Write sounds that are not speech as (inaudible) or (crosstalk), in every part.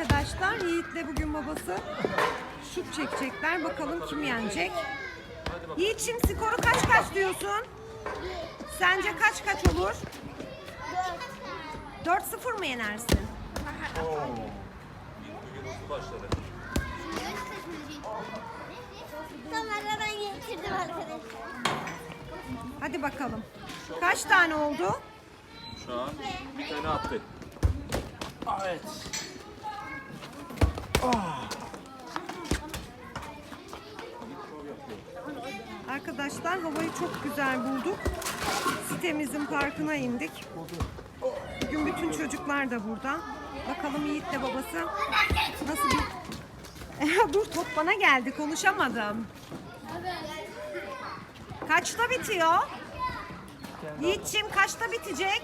arkadaşlar. Yiğit'le bugün babası şut çekecekler. Bakalım kim yenecek. Yiğit'cim skoru kaç kaç diyorsun? Sence kaç kaç olur? 4-0 mı yenersin? Getirdim arkadaşlar. Hadi bakalım. Kaç tane oldu? Şu an bir tane attı. Evet. Arkadaşlar havayı çok güzel bulduk. Sitemizin parkına indik. Bugün bütün çocuklar da burada. Bakalım Yiğit'le babası nasıl bir... (laughs) Dur top bana geldi konuşamadım. Kaçta bitiyor? Yiğit'ciğim kaçta bitecek?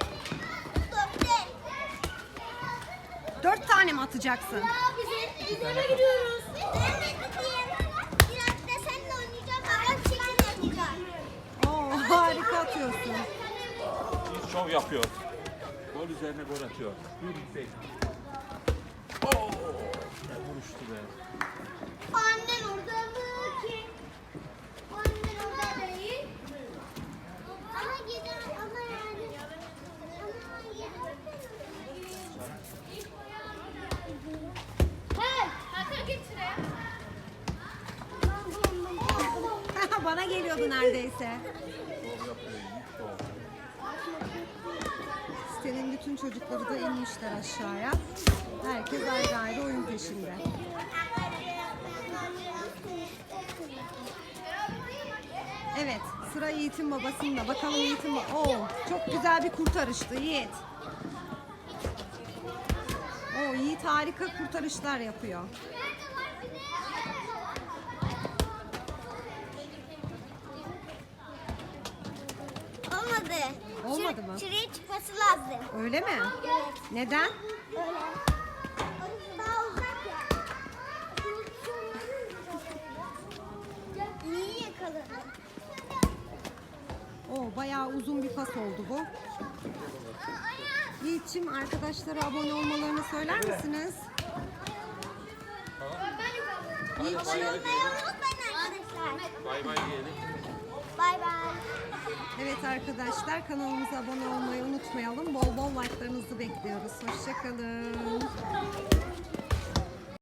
Dört tane mi atacaksın? Biz, biz eve gidiyoruz. Evet, biraz da seninle oynayacağım. Babam çekim yapacak. Oo, harika atıyorsun. Hiç şov yapıyor. Gol üzerine gol atıyor. Bir tek. Oo! Ne vuruştu be. Bana geliyordu neredeyse. Sitenin bütün çocukları da inmişler aşağıya. Herkes ayrı ayrı oyun peşinde. Evet, sıra Yiğit'in babasında. Bakalım Yiğit'in ba- Oo, çok güzel bir kurtarıştı Yiğit. Oo, Yiğit harika kurtarışlar yapıyor. Olmadı. Mı? Şuraya çıkması lazım. Öyle mi? Evet. Neden? Öyle. Daha uzak ya. İyi yakaladı. Oo, bayağı uzun bir pas oldu bu. Yiğit'ciğim arkadaşlara abone olmalarını söyler misiniz? Arkadaşlar. Bay bay diyelim. Bay bay. Evet arkadaşlar kanalımıza abone olmayı unutmayalım. Bol bol like'larınızı bekliyoruz. Hoşçakalın.